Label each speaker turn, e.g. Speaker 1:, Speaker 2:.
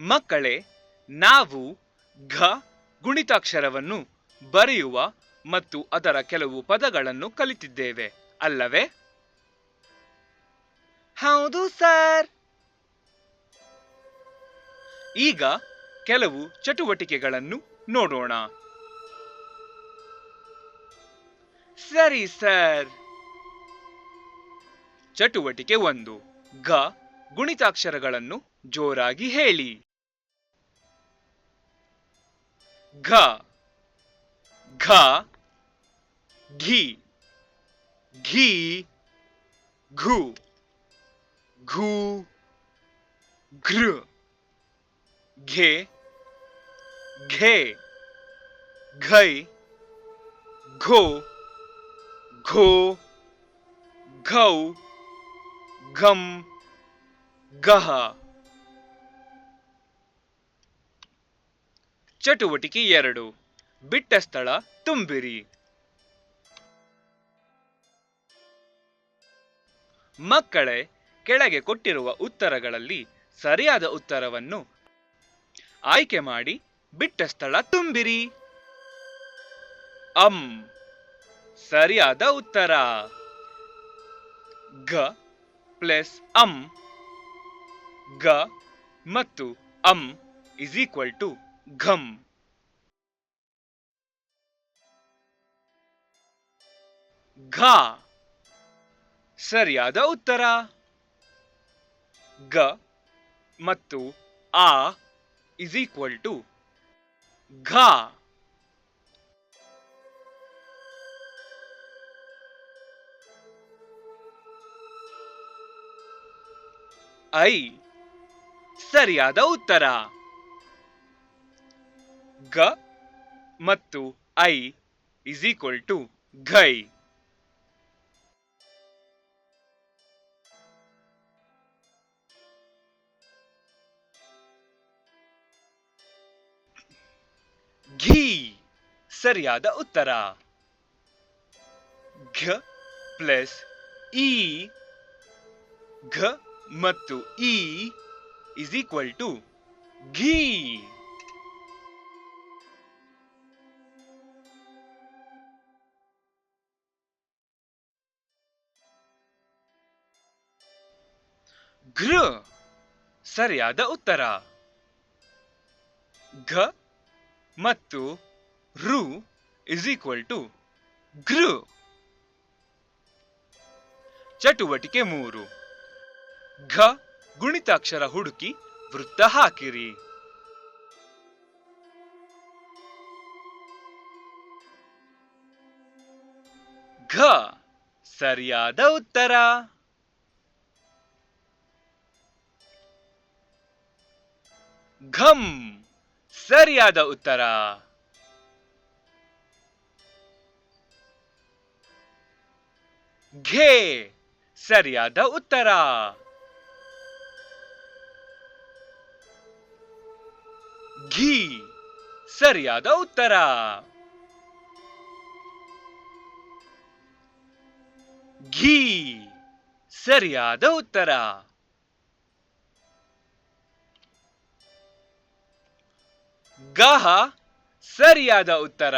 Speaker 1: ಮಕ್ಕಳೇ, ನಾವು ಘ ಗುಣಿತಾಕ್ಷರವನ್ನು ಬರೆಯುವ ಮತ್ತು ಅದರ ಕೆಲವು ಪದಗಳನ್ನು ಕಲಿತಿದ್ದೇವೆ, ಅಲ್ಲವೇ? ಹೌದು, ಸರ್. ಈಗ ಕೆಲವು ಚಟುವಟಿಕೆಗಳನ್ನು ನೋಡೋಣ. ಸರಿ, ಸರ್. ಚಟುವಟಿಕೆ ಒಂದು, ಘ ಗುಣಿತಾಕ್ಷರಗಳನ್ನು ಜೋರಾಗಿ ಹೇಳಿ. ಘ. ಘ. ಘಿ. ಘೀ. ಘು. ಘೂ. ಘೃ. ಘೆ. ಘೆ. ಘೈ. ಘೋ. ಘೋ. ಘೌ. ಘಂ ಗಹ. ಚಟುವಟಿಕೆ ಎರಡು. ಬಿಟ್ಟ ಸ್ಥಳ ತುಂಬಿರಿ. ಮಕ್ಕಳೇ, ಕೆಳಗೆ ಕೊಟ್ಟಿರುವ ಉತ್ತರಗಳಲ್ಲಿ ಸರಿಯಾದ ಉತ್ತರವನ್ನು ಆಯ್ಕೆ ಮಾಡಿ ಬಿಟ್ಟ ಸ್ಥಳ ತುಂಬಿರಿ. ಅಂ. ಸರಿಯಾದ ಉತ್ತರ. ಗ ಪ್ಲಸ್ ಅಂ ಗ ಮತ್ತು ಅಂ ಇಸ್ ಈಕ್ವಲ್ ಟು ಘಂ. ಘ. ಸರಿಯಾದ ಉತ್ತರ. ಗ ಮತ್ತು ಆ ಇಸ್ ಈಕ್ವಲ್ ಟು ಘ. ಐ ಸರಿಯಾದ ಉತ್ತರ. ಗ ಮತ್ತು ಐ ಇಸ್ ಈಕ್ವಲ್ ಟು ಘೈ. ಘೀ ಸರಿಯಾದ ಉತ್ತರ. ಘ ಪ್ಲಸ್ ಇ ಘ ಮತ್ತು ಇ ಇಸ್ ಈಕ್ವಲ್ ಟು ಘೀ ಘೃ. ಸರಿಯಾದ ಉತ್ತರ. ಘ ಮತ್ತು ರು ಇಸ್ ಈಕ್ವಲ್ ಟು ಘೃ. ಚಟುವಟಿಕೆ ಮೂರು. ಘ ಗುಣಿತಾಕ್ಷರ ಹುಡುಕಿ ವೃತ್ತ ಹಾಕಿರಿ. ಘ. ಸರಿಯಾದ ಉತ್ತರ. ಘಂ. ಸರಿಯಾದ ಉತ್ತರ. ಘೇ. ಸರಿಯಾದ ಉತ್ತರ. ಘೀ. ಸರಿಯಾದ ಉತ್ತರ. ಘೀ. ಸರಿಯಾದ ಉತ್ತರ. ಗಹ. ಸರಿಯಾದ ಉತ್ತರ.